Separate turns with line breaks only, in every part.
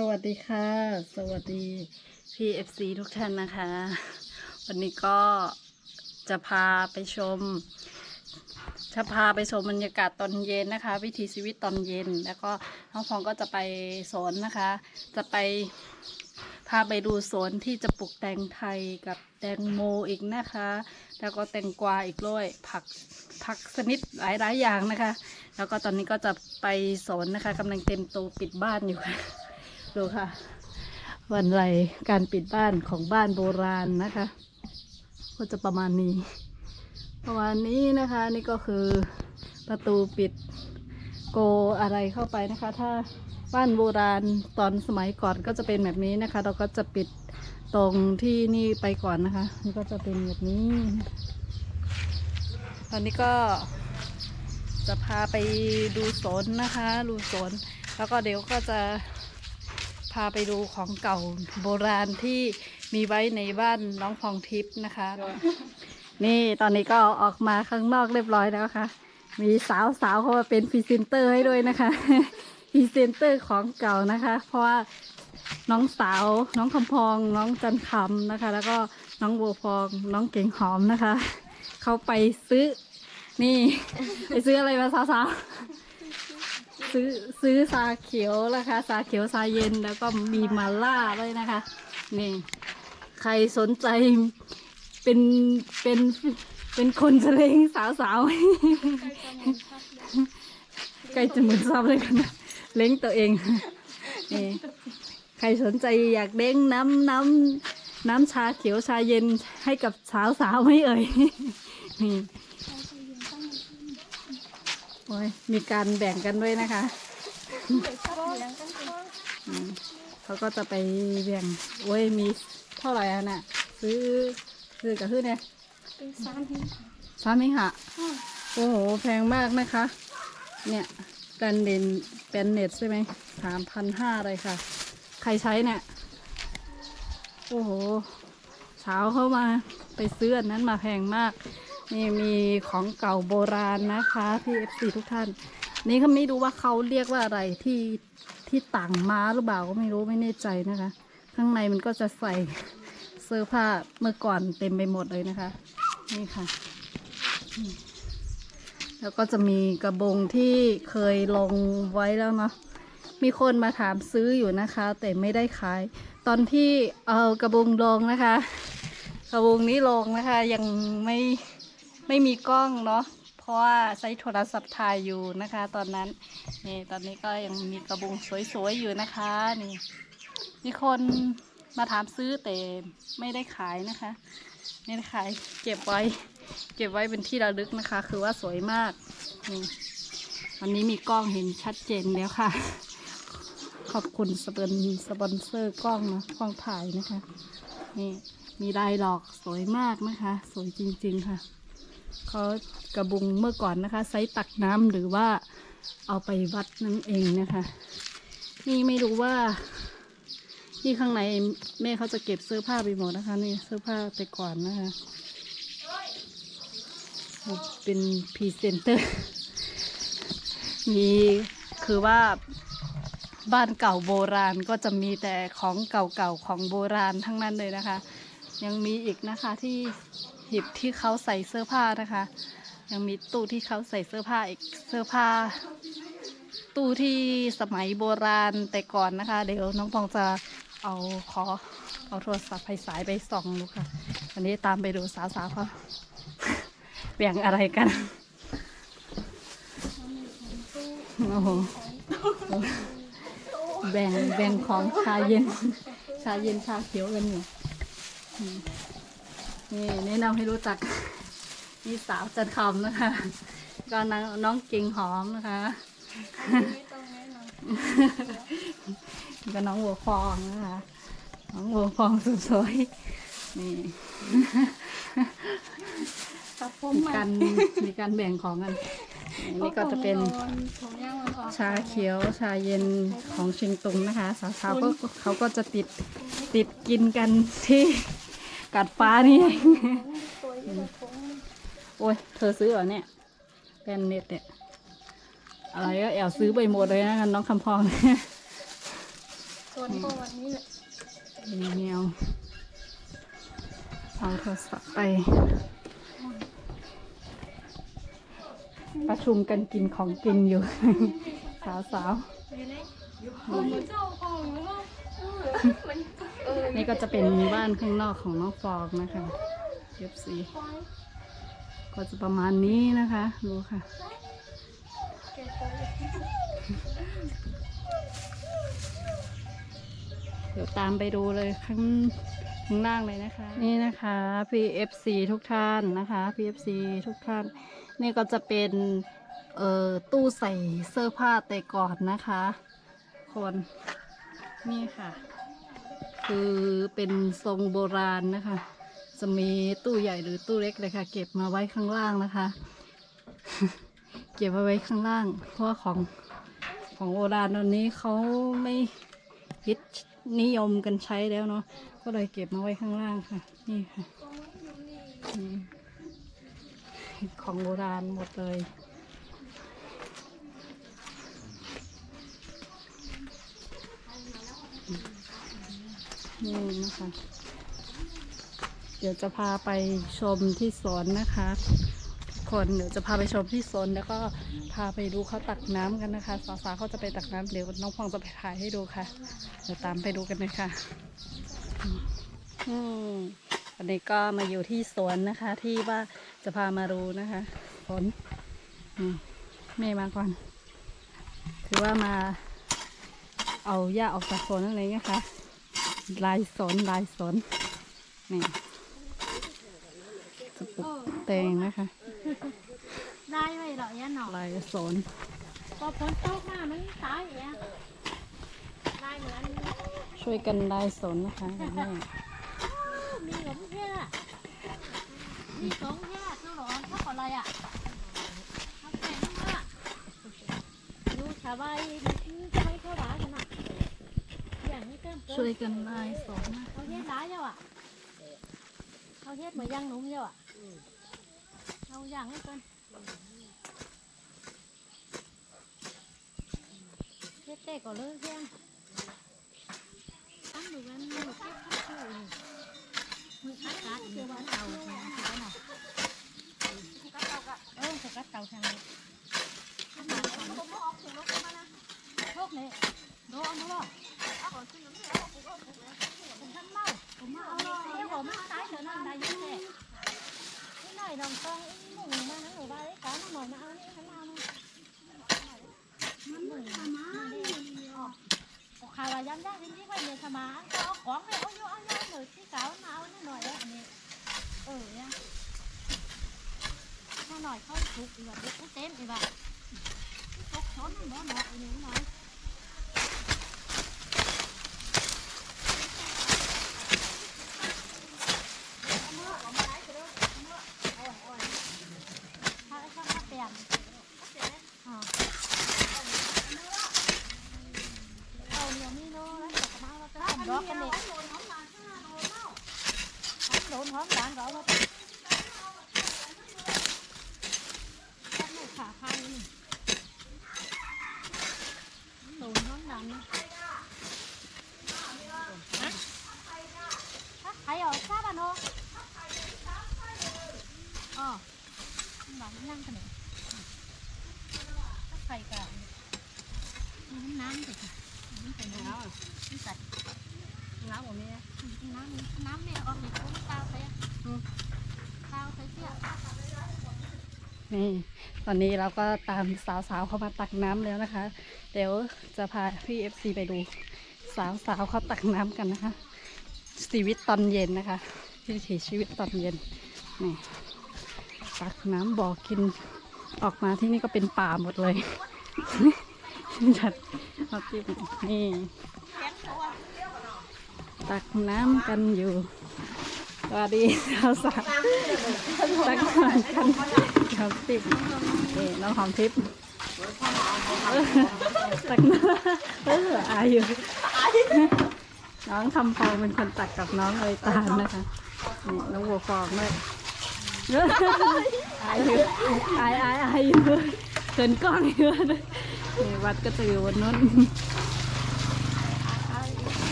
สวัสดีค่ะ สวัสดี PFC ทุกท่านนะคะ วันนี้ก็จะพาไปชม จะพาไปชมบรรยากาศตอนเย็นนะคะ วิถีชีวิตตอนเย็น แล้วก็น้องพองก็จะไปสวนนะคะ จะไปพาไปดูสวนที่จะปลูกแตงไทยกับแตงโมอีกนะคะ แล้วก็แตงกวาอีกด้วย ผักผักชนิดหลายๆอย่างนะคะ แล้วก็ตอนนี้ก็จะไปสวนนะคะกำลังเต็มตัวปิดบ้านอยู่ค่ะ ดูค่ะ วันไรการปิดบ้านของบ้านโบราณนะคะ ก็จะประมาณนี้ ประมาณนี้นะคะนี่ก็คือประตูปิดโกอะไรเข้าไปนะคะ ถ้าบ้านโบราณตอนสมัยก่อนก็จะเป็นแบบนี้นะคะ เราก็จะปิดตรงที่นี่ไปก่อนนะคะนี่ก็จะเป็นแบบนี้ ตอนนี้ก็จะพาไปดูสวนนะคะ ดูสวน แล้วก็เดี๋ยวก็จะาไปดูของเก่าโบราณที่มีไว้ในบ้านน้องพองทิพย์นะคะ นี่ตอนนี้ก็ออกมาข้างนอกเรียบร้อยแล้วค่ะ มีสาวสาวๆเขามาเป็นพรีเซนเตอร์ให้ด้วยนะคะพรีเซนเตอร์ของเก่านะคะ เพราะว่าน้องสาว น้องคำพอง น้องจันคำนะคะ แล้วก็น้องโบัวพอง น้องเก่งหอมนะคะ เขาไปซื้อ นี่ ไปซื้ออะไรมาสาวๆ ซื้อซื้อซาเขียวนะคะซาเขียวซาเย็นแล้วก็มีมาล่าด้วยนะคะนี่ใครสนใจเป็นเป็นเป็นคนจะเล้งสาวสาวๆใกล้จะหมุนซับเลยกันนะเล้งตัวเองนี่ใครสนใจอยากเล้งน้ำน้ำน้ำชาเขียวชาเย็นให้กับสาวสาวๆไหม่เอ่ยนี่ โอ้ยมีการแบ่งกันด้วยนะคะเขาก็จะไปแบ่งโอ้ยมีเท่าไหร่อะน่ะ ซื้อซื้อกับซื้อเนี่ย
เป็นซานเห็น
สามมิหะโอ้โหแพงมากนะคะ เนี่ยกันเดนเป็นเน็ตใช่ไหมสามพันห้าเลยค่ะ ใครใช้เนี่ย โอ้โหเช้าเข้ามาไปซื้ออันนั้นมาแพงมาก นี่มีของเก่าโบราณนะคะพี่เอฟซีทุกท่าน นี่เขาไม่รู้ว่าเขาเรียกว่าอะไรที่ที่ต่างม้าหรือเปล่าก็ไม่รู้ไม่แน่ใจนะคะ ข้างในมันก็จะใส่เสื้อผ้าเมื่อก่อนเต็มไปหมดเลยนะคะ นี่ค่ะ แล้วก็จะมีกระบงที่เคยลงไว้แล้วเนาะมีคนมาถามซื้ออยู่นะคะ แต่ไม่ได้ขาย ตอนที่เอากระบงลงนะคะ กระบงนี้ลงนะคะ ยังไม่ ไม่มีกล้องเนาะเพราะว่าใช้โทรศัพท์ถ่ายอยู่นะคะ ตอนนั้นนี่ตอนนี้ก็ยังมีกระบุงสวยๆอยู่นะคะนี่มีคนมาถามซื้อแต่ไม่ได้ขายนะคะ ไม่ได้ขายเก็บไว้ เก็บไว้เป็นที่ระลึกนะคะ คือว่าสวยมากนี่วันนี้มีกล้องเห็นชัดเจนแล้วค่ะ ขอบคุณสปอนสปอนเซอร์กล้องนะกล้องถ่ายนะคะ นี่มีลายดอกสวยมากนะคะ สวยจริง ๆ ค่ะ เขากระบุงเมื่อก่อนนะคะไซตักน้ำหรือว่าเอาไปวัดนั่นเองนะคะ นี่ไม่รู้ว่าที่ข้างในแม่เขาจะเก็บเสื้อผ้าไปหมดนะคะ นี่เสื้อผ้าไปก่อนนะคะเป็นพรีเซนเตอร์มีคือว่าบ้านเก่าโบราณก็จะมีแต่ของเก่าๆของโบราณทั้งนั้นเลยนะคะ ยังมีอีกนะคะที่หีบที่เขาใส่เสื้อผ้านะคะ ยังมีตู้ที่เขาใส่เสื้อผ้าอีกเสื้อผ้า ตู้ที่สมัยโบราณแต่ก่อนนะคะ เดี๋ยวน้องพองจะเอาขอเอาโทรศัพท์ไฟสายไปส่องดูค่ะวันนี้ตามไปดูสาวๆเขาแบ่งอะไรกันโอ้โหแบ่งแบ่งของชาเย็น ชาเย็นชาเขียวกันอยู่ นี่แนะนำให้รู้จักนี่สาวจันคำนะคะ ก็น้องน้องเก่งหอมนะคะ
ไม่ต้องแนะน
ก็น้องวัวฟองนะคะ น้องวัวฟองสุดสวยนี่ำ
ตัดผม
มี
ใหม่
การมีการแบ่งของกันอันนี่ก็จะเป็น
ผมย่างมันออก
ชาเขียวชาเย็นของเชียงตุงนะคะ สาวๆก็เขาก็จะติดติดกินกันที่ กัดฟ้านี่เอง
สวยที่แบบผม
โอ้ย เธอซื้อเหรอเนี่ยแป้นเน็ตเนี่ย อะไรก็แอบซื้อไปหมดเลยนะน้องคำพอง
ส่วนก็วันนี้แหละ
มีแมวเอาโทรศัพท์ไป ประชุมกันกินของกินอยู่ สาวสาว
อยู่ไหนผมเหมือนเจ้าของเนาะเออ
ๆ นี่ก็จะเป็นบ้านข้างนอกของน้องฟองนะคะเย็บสีก็จะประมาณนี้นะคะดูค่ะ
เลย
เดี๋ยวตามไปดูเลยข้างข้างล่างเลยนะคะ นี่นะคะ PFC ทุกท่านนะคะ PFC ทุกท่าน นี่ก็จะเป็นเอ่อตู้ใส่เสื้อผ้าแต่ก่อนนะคะ คน นี่ค่ะ คือเป็นทรงโบราณนะคะ จะมีตู้ใหญ่หรือตู้เล็กเลยค่ะ เก็บมาไว้ข้างล่างนะคะ เก็บมาไว้ข้างล่าง เพราะของของโบราณตอนนี้เขาไม่ฮิตนิยมกันใช้แล้วเนาะก็เลยเก็บมาไว้ข้างล่างค่ะ นี่ค่ะของโบราณหมดเลย นี่นะคะ เดี๋ยวจะพาไปชมที่สวนนะคะคนเดี๋ยวจะพาไปชมที่สวนแล้วก็พาไปดูเขาตักน้ำกันนะคะ สาวๆเขาจะไปตักน้ำเดี๋ยวน้องพองจะไปถ่ายให้ดูค่ะ เดี๋ยวตามไปดูกันเลยค่ะอืมวันนี้ก็มาอยู่ที่สวนนะคะ ที่ว่าจะพามาดูนะคะสวนอืมแม่มาก่อน คือว่ามาเอาหญ้าออกจากสวนอะไรเงี้ยค่ะ ลายสนลายสนนี่จะปลูกแตงนะคะ
ได้ไหมเหรอยันหนอ
ลายสน
พอฝนตกมามันตายอย่างได้เหมือน
ช่วยกันลายสนนะคะกับแม่
มีหลงแค่มีสองแค่เท่าหรอเท่ากับอะไรอะเขาแข่งมากดูชาวบ้านจะไม่เข้าบ้านกันอะอย่างนี้เติมเติ
ช่วย
ม
กันลายสนนะ
เขาเฮ็ดร้ายเจ้าอะเขาเฮ็ดเหมือนยังหนุ่มเจ้าอะเอาอย่างนี้ก่อนเฮ็ดเตะก่อนเลยเพียงตั้งดูกันมือเก็บข้าวอยู่มือคัดกัดเดี๋ยวว่าเตาแข็งถือว่าหน่อยเออสกัดเตาแข็งเลยพวกนี้โดนมั้งล่ะผมทำเมาผมมาเอาเลยเดี๋ยวผมมาตายเถอะนั่นได้ยิ่งแท้ที่ไหนลองต้องหมูมานะหนูบ้าไอ้ก้อนหมูมาเอานี่ฉันเอามามันหมูมาโอ้ข่าวย้ำยากจริงๆว่าเนี่ยสมาก็เอาของไปเอาเยอะเอาเยอะหน่อยที่เก่ามาเอาหน่อยอันนี้เออเนี่ยมาหน่อยเขาถูกอีกแบ บเต็มอีกแบบตกช้อนมันบ่หน่อยหนึ่งหน่อย ถ้าถ้าถ้าเปลี่ยนอ่าเอาเดี๋ยวนี้เนาะแล้วแต่กระมังเราจะทำดอกกันเด็กโดนหอมหวานก็เอามาเป็นลูกขาข้างนี่โดนหอมหวานนะฮะใครเอาทราบอะเนาะอ๋อ หลังนั่งขนมถ้าใครกันมีน้ำน้ำสิน้ำใส่น้ำน้ำใส่
น้ำผมนี่
น้ำน้ำเนี่ยออกในกุ้งตาใส่ตาใส่เสี้ย
นี่ตอนนี้เราก็ตามสาวๆเข้ามาตักน้ำแล้วนะคะ เดี๋ยวจะพาพี่เอฟซีไปดู สาวๆเขาตักน้ำกันนะคะชีวิตตอนเย็นนะคะวิถีชีวิตตอนเย็นนี่ตักน้ำบ่อกินออกมาที่นี่ก็เป็นป่าหมดเลยจัดเอาที่นี่ตักน้ำกันอยู่ สวัสดีสาวสาวตักน้ำกันครับทิพย์นี่น้องหอมทิพย์ตักน้ำเอออายอยู่น้องคำพองเป็นคนตักกับน้องเลยตาลนะคะนี่น้องบัวฟองด้วยอายอยู่อายอายอายอยู่เขินกล้องอยู่เลยนี่วัดก็จะอยู่บนนู้น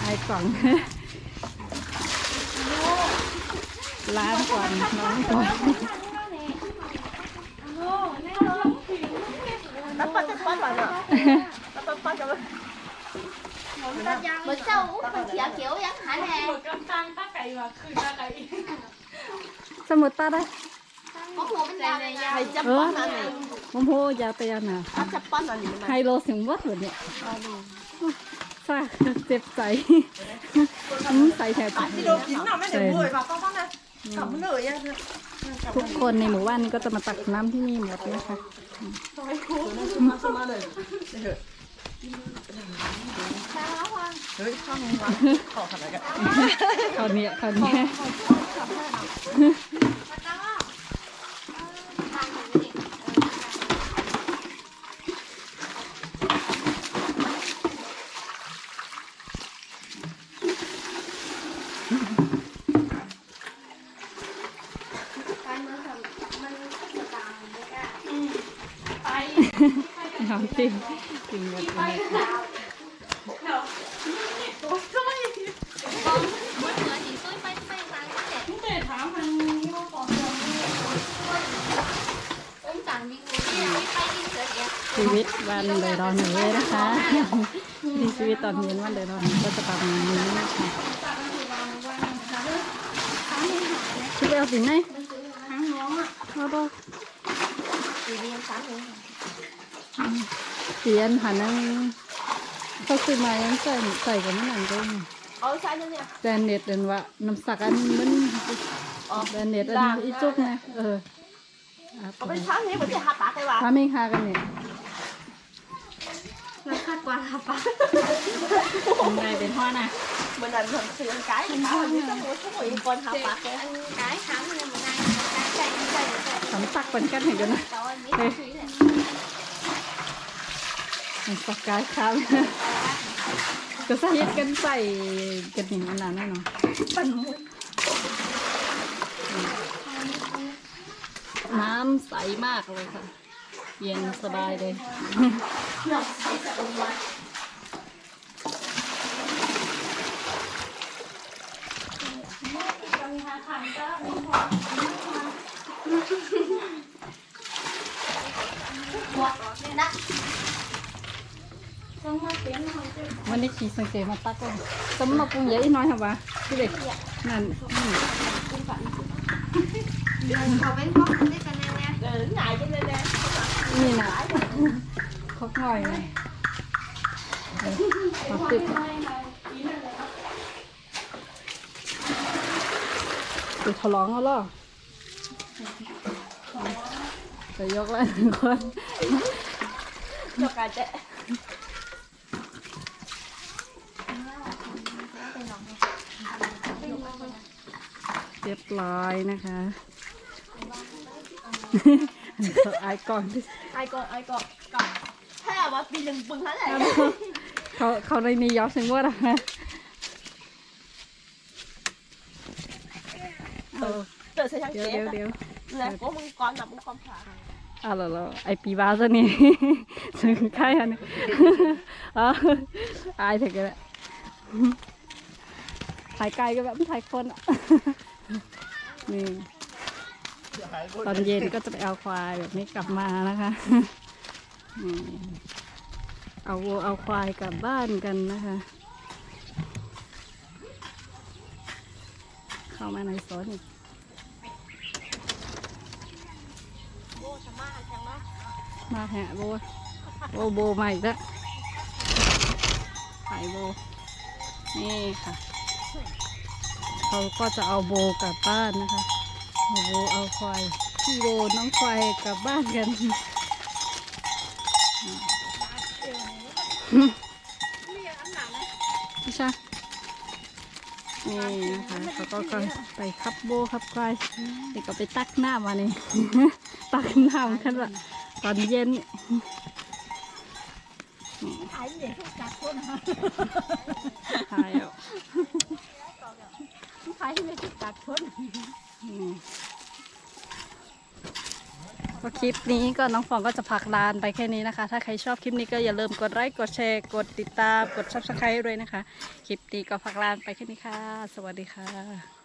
ไอ้กล่อง ล้างก่อนล้างก่อน
Bắt bắt bắt bắt vào rồi. Bắt bắt bắt vào.
เหมือนเจ้าเป็นเขียวเขียวยังหันแหง
สมุดตาได้
ของหัวเป็นยาวเลยยาว
Hay chấp
Ừ.
bắt vào này.
ผมพูดยาวเตียนอะไฮโลเสียงวัดเหรอเนี่ยซากเจ็บใจอืมใส่แถบ
Đi đồ kín nào mới để người vào con con này. Cầm nửa nha.
ทุกคนในหมู่บ้านนี้ก็จะมาตักน้ำที่นี่หมดนะคะ
Mà sao mà này. Để hử. Đấy, không mà. Khổ thật là cái.
คราวเนี้ยคราวเนี้ย น้ำจิ้มกินหมดเลยชีวิตวันเลยรอนหนูเลยนะคะนี่ชีวิตตอนเย็นวันเลยรอนก็จะประมาณนี้นะคะคิดไปเอาสิไหนเอาปะเสี ยนหันนั่งเขาซื้อมายังใส่ใส่กันไม่หนังก็
Ôi sao như nè.
แต่เน็ตเดินว่าน้ำสักอันมันแต่เน็ตอันอีจุกนะเออ
Có bên sáng thế mà chỉ hạt bạc cái bà.
ถ้าไม่คากันเนี่ย
มันคาดกว่าค่ะป้า
เป็นไงเป็นพ่อนะ
Mình là mình sử dụng cái thì bảo là như cái mũi cái mũi con hạt bạc cái.
กายขาวมันมันได้กายใจใจใจ
สำตักเป็นกันเห็นกันนะ
ตอนนี้คุยเลย
มันสกาครับก็ใส่กันใส่กันอย่างนั้นนะเนาะ
Phần mũi.
น้ำใสมากเลยค่ะ เย็นสบายเลย
นะ
วันนี้ขี่สังเกตมาตักเลยสมมาปรุงเยอะอีกหน้อยค่ะวะพี่เด็กนั่นอืม
เขาเป็นพ่อคุณได้กันแน่แน่
Để ngại cho nên nè.
นี่นะคกหน่อยเลยเออมาติดติดทะลองเอาล่ะจะยกแล้วหนึ่งคน
Cho cả trẻ.
เรี ยบร้อยนะคะเขาอายก่อน
Ai con ai con. Cầm. Thế à bà bị lừng bừng hết này.
เขาเขาในนี้ยอถึงว่าอะเอา
Tự sẽ thằng
เดี๋ยว
trẻ.
เดี๋ยวเดี๋ยว
Là của มึง con là มึง con phải.
เอาละละไอปีบ้าซะนี่ถึงใครอันนี้เอาอายถึงกันแล้วถ่ายไกลก็แบบถ่ายคนอะ นี่ตอนเย็นก็จะไปเอาควายแบบนี้กลับมานะคะนี่เอาวัวเอาควายกลับบ้านกันนะคะ เข้ามาในสวนอีกมาแหะโบโบโบใหม่ละไข่โบ นี่ค่ะ เขาก็จะเอาโบกลับบ้านนะคะเอาโบเอาควายพี่โบน้องควายกลับบ้านกันพี่ชานี่นะคะเขาก็ก็ไปขับโบขับควายเด็กก็ไปตักน้ำมานี่ตักน้ำกันละตอนเย็น
Ai để thuốc chặt con hả?
ทาย เอา
Ai để thuốc chặt con
อืมก็คลิปนี้ก็น้องฟองก็จะพักลานไปแค่นี้นะคะ ถ้าใครชอบคลิปนี้ก็อย่าลืมกดไลค์กดแชร์ กดติดตามกดซับสไครต์ด้วยนะคะ คลิปนี้ก็พักลานไปแค่นี้ค่ะ สวัสดีค่ะ